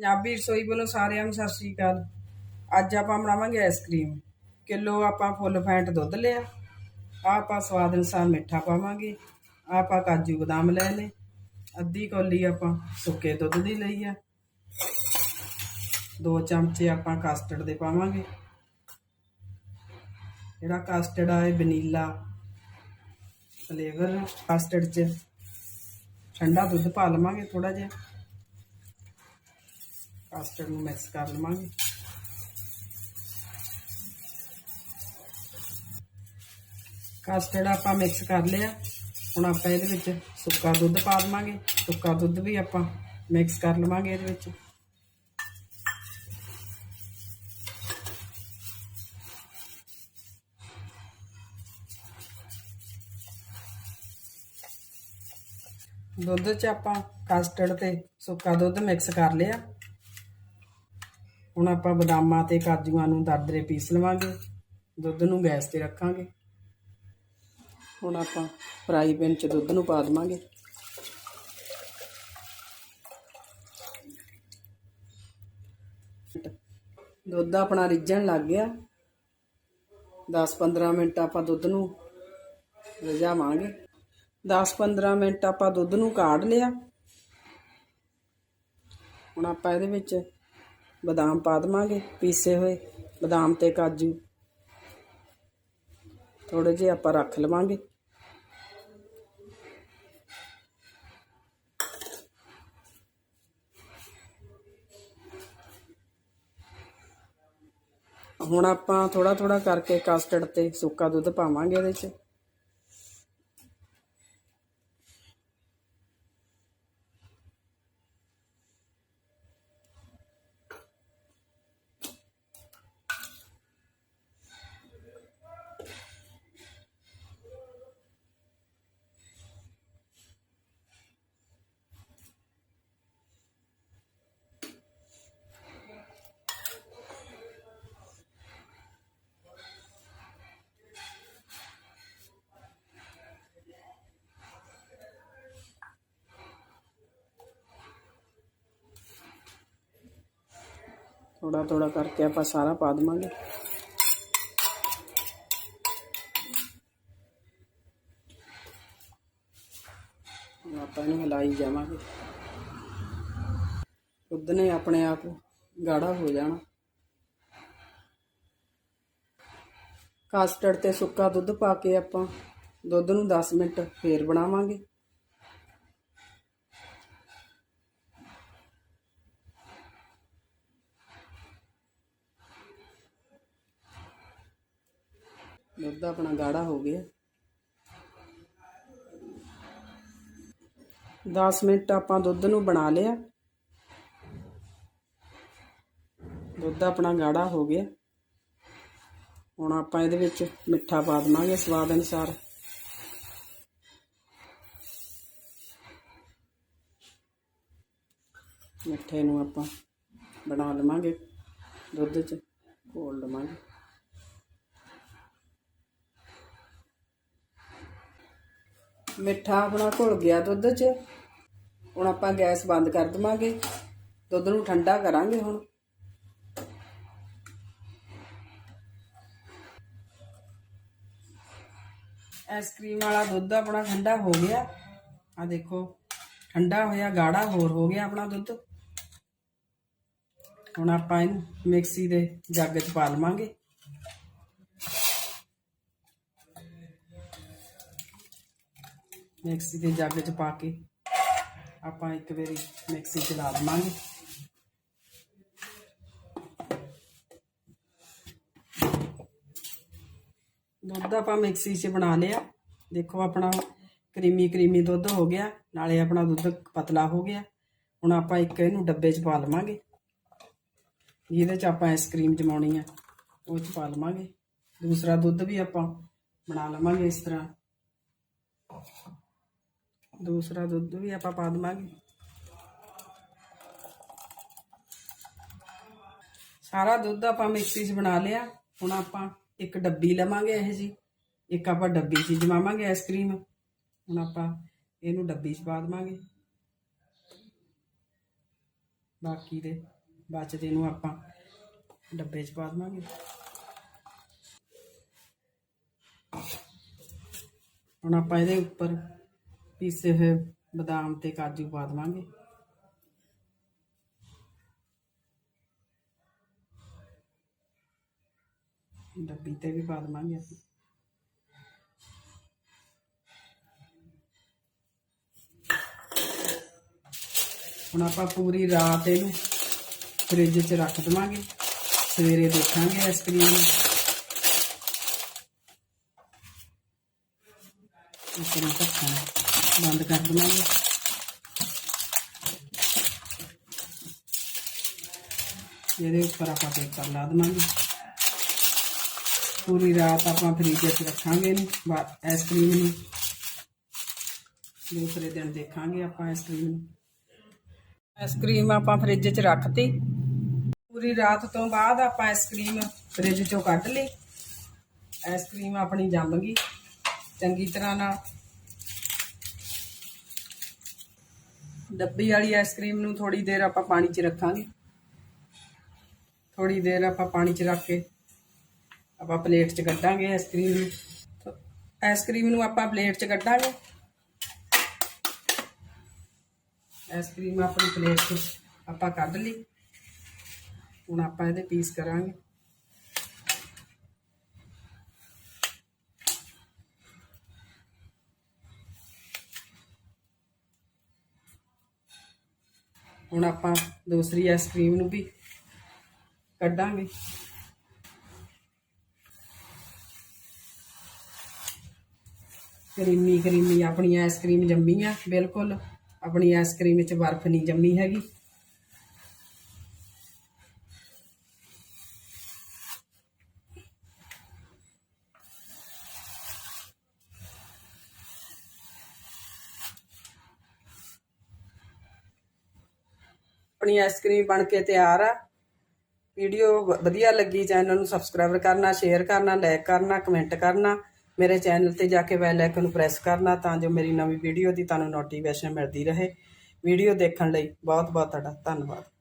ਪੰਜਾਬੀ ਰਸੋਈ ਵੱਲੋਂ ਸਾਰਿਆਂ ਨੂੰ ਸਤਿ ਸ੍ਰੀ ਅਕਾਲ। ਅੱਜ ਆਪਾਂ ਬਣਾਵਾਂਗੇ ਆਈਸਕ੍ਰੀਮ ਕਿਲੋ ਆਪਾਂ ਫੁੱਲ ਫੈਂਟ ਦੁੱਧ ਲਿਆ। ਆਹ ਆਪਾਂ ਸਵਾਦ ਅਨੁਸਾਰ ਮਿੱਠਾ ਪਾਵਾਂਗੇ। ਆਹ ਆਪਾਂ ਕਾਜੂ ਬਦਾਮ ਲੈ ਲਏ। ਅੱਧੀ ਕੌਲੀ ਆਪਾਂ ਸੁੱਕੇ ਦੁੱਧ ਦੀ ਲਈ ਆ। ਦੋ ਚਮਚੇ ਆਪਾਂ ਕਸਟਰਡ ਦੇ ਪਾਵਾਂਗੇ। ਜਿਹੜਾ ਕਸਟਰਡ ਆ, ਇਹ ਵਨੀਲਾ ਫਲੇਵਰ ਕਸਟਰਡ 'ਚ ਠੰਡਾ ਦੁੱਧ ਪਾ ਲਵਾਂਗੇ ਥੋੜਾ ਜਿਹਾ। ਕਸਟਰਡ ਨੂੰ ਮਿਕਸ ਕਰ ਲਵਾਂਗੇ। ਕਸਟਰਡ ਆਪਾਂ ਮਿਕਸ ਕਰ ਲਿਆ। ਹੁਣ ਆਪਾਂ ਇਹਦੇ ਵਿੱਚ ਸੁੱਕਾ ਦੁੱਧ ਪਾ ਦਵਾਂਗੇ। ਸੁੱਕਾ ਦੁੱਧ ਵੀ ਆਪਾਂ ਮਿਕਸ ਕਰ ਲਵਾਂਗੇ ਇਹਦੇ ਵਿੱਚ। ਦੁੱਧ 'ਚ ਆਪਾਂ ਕਸਟਰਡ ਤੇ ਸੁੱਕਾ ਦੁੱਧ ਮਿਕਸ ਕਰ ਲਿਆ। ਹੁਣ ਆਪਾਂ ਬਦਾਮਾਂ ਤੇ ਕਾਜੂਆਂ ਨੂੰ ਦਰਦਰੇ ਪੀਸ ਲਵਾਂਗੇ, ਦੁੱਧ ਨੂੰ ਗੈਸ ਤੇ ਰੱਖਾਂਗੇ। ਹੁਣ ਆਪਾਂ ਫਰਾਈ ਪੈਨ 'ਚ ਦੁੱਧ ਨੂੰ ਪਾ ਦਵਾਂਗੇ। ਦੁੱਧ ਆਪਣਾ ਰਿੱਝਣ ਲੱਗ ਗਿਆ। 10-15 ਮਿੰਟ ਆਪਾਂ ਦੁੱਧ ਨੂੰ ਰਿਝਾਵਾਂਗੇ। 10-15 ਮਿੰਟ ਆਪਾਂ ਦੁੱਧ ਨੂੰ ਕਾੜ ਲਿਆ। ਹੁਣ ਆਪਾਂ ਇਹਦੇ ਵਿੱਚ ਬਦਾਮ ਪਾ ਦਵਾਂਗੇ, ਪੀਸੇ ਹੋਏ, ਬਦਾਮ ਤੇ ਕਾਜੂ। ਥੋੜੇ ਜਿਹੇ ਆਪਾਂ ਰੱਖ ਲਵਾਂਗੇ। ਹੁਣ ਆਪਾਂ ਥੋੜਾ ਥੋੜਾ ਕਰਕੇ ਕਸਟਰਡ ਤੇ ਸੁੱਕਾ ਦੁੱਧ ਪਾਵਾਂਗੇ ਇਹਦੇ 'ਚ। ਥੋੜਾ ਥੋੜਾ ਕਰਕੇ ਆਪਾਂ ਸਾਰਾ ਪਾ ਦਵਾਂਗੇ ਹੁਣ ਆਪਾਂ ਇਹਨੂੰ ਹਿਲਾਈ ਜਾਵਾਂਗੇ ਦੁੱਧ ਨੇ ਆਪਣੇ ਆਪ ਗਾੜਾ ਹੋ ਜਾਣਾ ਕਸਟਰਡ ਤੇ ਸੁੱਕਾ ਦੁੱਧ ਪਾ ਕੇ ਆਪਾਂ ਦੁੱਧ ਨੂੰ 10 ਮਿੰਟ ਫੇਰ ਬਣਾਵਾਂਗੇ ਦੁੱਧ ਆਪਣਾ ਗਾੜਾ ਹੋ ਗਿਆ। 10 ਮਿੰਟ ਆਪਾਂ ਦੁੱਧ ਨੂੰ ਬਣਾ ਲਿਆ। ਦੁੱਧ ਆਪਣਾ ਗਾੜਾ ਹੋ ਗਿਆ। ਹੁਣ ਆਪਾਂ ਇਹਦੇ ਵਿੱਚ ਮਿੱਠਾ ਪਾ ਦਵਾਂਗੇ ਸਵਾਦ ਅਨੁਸਾਰ। ਮਿੱਠੇ ਨੂੰ ਆਪਾਂ ਬਣਾ ਲਵਾਂਗੇ। ਦੁੱਧ 'ਚ ਘੋਲ ਲਵਾਂਗੇ। ਮਿੱਠਾ ਆਪਣਾ ਘੁਲ ਗਿਆ ਦੁੱਧ 'ਚ। ਹੁਣ ਆਪਾਂ ਗੈਸ ਬੰਦ ਕਰ ਦਵਾਂਗੇ। ਦੁੱਧ ਨੂੰ ਠੰਡਾ ਕਰਾਂਗੇ ਹੁਣ। ਆਈਸਕ੍ਰੀਮ ਵਾਲਾ ਦੁੱਧ ਆਪਣਾ ਠੰਡਾ ਹੋ ਗਿਆ। ਆ ਦੇਖੋ, ਠੰਡਾ ਹੋਇਆ, ਗਾੜਾ ਹੋਰ ਹੋ ਗਿਆ ਆਪਣਾ ਦੁੱਧ। ਹੁਣ ਆਪਾਂ ਇਹਨੂੰ ਮਿਕਸੀ ਦੇ ਜੱਗ 'ਚ ਪਾ ਲਵਾਂਗੇ। ਮਿਕਸੀ ਦੇ ਜੱਗ 'ਚ ਪਾ ਕੇ ਆਪਾਂ ਇੱਕ ਵਾਰੀ ਮਿਕਸੀ ਚਲਾ ਦਵਾਂਗੇ। ਦੁੱਧ ਆਪਾਂ ਮਿਕਸੀ 'ਚ ਬਣਾ ਲਿਆ। ਦੇਖੋ ਆਪਣਾ ਕਰੀਮੀ ਕਰੀਮੀ ਦੁੱਧ ਹੋ ਗਿਆ, ਨਾਲੇ ਆਪਣਾ ਦੁੱਧ ਪਤਲਾ ਹੋ ਗਿਆ। ਹੁਣ ਆਪਾਂ ਇੱਕ ਇਹਨੂੰ ਡੱਬੇ 'ਚ ਪਾ ਲਵਾਂਗੇ। ਜਿਹਦੇ 'ਚ ਆਪਾਂ ਆਈਸਕ੍ਰੀਮ ਜਮਾਉਣੀ ਆ, ਉਹ 'ਚ ਪਾ ਲਵਾਂਗੇ। ਦੂਸਰਾ ਦੁੱਧ ਵੀ ਆਪਾਂ ਬਣਾ ਲਵਾਂਗੇ ਇਸ ਤਰ੍ਹਾਂ। ਦੂਸਰਾ ਦੁੱਧ ਵੀ ਆਪਾਂ ਪਾ ਦਵਾਂਗੇ। ਸਾਰਾ ਦੁੱਧ ਆਪਾਂ ਮਿਕਸੀ 'ਚ ਬਣਾ ਲਿਆ। ਹੁਣ ਆਪਾਂ ਇੱਕ ਡੱਬੀ ਲਵਾਂਗੇ ਇਹ ਜੀ। ਇੱਕ ਆਪਾਂ ਡੱਬੀ 'ਚ ਜਮਾਵਾਂਗੇ ਆਈਸਕ੍ਰੀਮ ਹੁਣ ਆਪਾਂ ਇਹਨੂੰ ਡੱਬੀ 'ਚ ਪਾ ਦੇਵਾਂਗੇ। ਬਾਕੀ ਦੇ ਬਚਦੇ ਨੂੰ ਆਪਾਂ ਡੱਬੇ 'ਚ ਪਾ ਦੇਵਾਂਗੇ। ਹੁਣ ਆਪਾਂ ਇਹਦੇ ਉੱਪਰ ਪੀਸੇ ਹੋਏ ਬਦਾਮ ਤੇ ਕਾਜੂ ਪਾ ਦੇਵਾਂਗੇ। ਡੱਬੀ ਤੇ ਵੀ ਪਾ ਦੇਵਾਂਗੇ ਆਪਾਂ ਹੁਣ ਆਪਾਂ ਪੂਰੀ ਰਾਤ ਇਹਨੂੰ ਫ੍ਰਿਜ 'ਚ ਰੱਖ ਦੇਵਾਂਗੇ। ਸਵੇਰੇ ਦੇਖਾਂਗੇ ਆਈਸਕ੍ਰੀਮ ਇਸ ਨੂੰ ਢੱਕਣ ਬੰਦ ਕਰ ਦੇਵਾਂਗੇ ਇਹਦੇ ਉੱਪਰ ਆਪਾਂ ਪੇਪਰ ਲਾ ਦੇਵਾਂਗੇ। ਪੂਰੀ ਰਾਤ ਆਪਾਂ ਫ੍ਰਿਜ 'ਚ ਰੱਖਾਂਗੇ ਇਹਨੂੰ, ਬਾ- ਆਈਸਕ੍ਰੀਮ ਨੂੰ। ਦੂਸਰੇ ਦਿਨ ਦੇਖਾਂਗੇ ਆਪਾਂ ਆਈਸਕ੍ਰੀਮ ਨੂੰ। ਆਈਸਕ੍ਰੀਮ ਆਪਾਂ ਫ੍ਰਿਜ 'ਚ ਰੱਖਤੀ। ਪੂਰੀ ਰਾਤ ਤੋਂ ਬਾਅਦ ਆਪਾਂ ਆਈਸਕ੍ਰੀਮ ਫ੍ਰਿਜ 'ਚੋਂ ਕੱਢ ਲਈ। ਆਈਸਕ੍ਰੀਮ ਆਪਣੀ ਜੰਮ ਗਈ। ਚੰਗੀ ਤਰ੍ਹਾਂ ਨਾਲ ਡੱਬੀ ਵਾਲੀ ਆਈਸਕ੍ਰੀਮ ਨੂੰ ਥੋੜੀ ਦੇਰ ਆਪਾਂ ਪਾਣੀ 'ਚ ਰੱਖਾਂਗੇ। ਥੋੜੀ ਦੇਰ ਆਪਾਂ ਪਾਣੀ 'ਚ ਰੱਖ ਕੇ ਆਪਾਂ ਪਲੇਟ 'ਚ ਕੱਢਾਂਗੇ ਆਈਸਕ੍ਰੀਮ ਨੂੰ। ਆਈਸਕ੍ਰੀਮ ਨੂੰ ਆਪਾਂ ਪਲੇਟ 'ਚ ਕੱਢਾਂਗੇ। ਆਈਸਕ੍ਰੀਮ ਆਪਣੀ ਪਲੇਟ 'ਚ ਆਪਾਂ ਕੱਢ ਲਈ। ਹੁਣ ਆਪਾਂ ਇਹਦੇ ਪੀਸ ਕਰਾਂਗੇ। ਹੁਣ ਆਪਾਂ ਦੂਸਰੀ ਆਈਸਕ੍ਰੀਮ ਨੂੰ ਵੀ ਕੱਢਾਂਗੇ। ਕਰੀਮੀ ਕਰੀਮੀ ਆਪਣੀ ਆਈਸਕ੍ਰੀਮ ਜੰਮੀ ਆ ਬਿਲਕੁਲ। ਆਪਣੀ ਆਈਸਕ੍ਰੀਮ ਵਿੱਚ ਬਰਫ਼ ਨਹੀਂ ਜੰਮੀ ਹੈਗੀ। ਆਪਣੀ ਆਈਸਕ੍ਰੀਮ ਬਣ ਕੇ ਤਿਆਰ ਆ। ਵੀਡੀਓ ਵ- ਵਧੀਆ ਲੱਗੀ ਚੈਨਲ ਨੂੰ ਸਬਸਕ੍ਰਾਈਬ ਕਰਨਾ ਸ਼ੇਅਰ ਕਰਨਾ ਲਾਈਕ ਕਰਨਾ ਕਮੈਂਟ ਕਰਨਾ। ਮੇਰੇ ਚੈਨਲ ਤੇ ਜਾ ਕੇ ਬੈਲ ਆਈਕਨ ਨੂੰ ਪ੍ਰੈਸ ਕਰਨਾ ਤਾਂ ਜੋ ਮੇਰੀ ਨਵੀਂ ਵੀਡੀਓ ਦੀ ਤੁਹਾਨੂੰ ਨੋਟੀਫਿਕੇਸ਼ਨ ਮਿਲਦੀ ਰਹੇ। ਵੀਡੀਓ ਦੇਖਣ ਲਈ ਬਹੁਤ ਬਹੁਤ ਤੁਹਾਡਾ ਧੰਨਵਾਦ।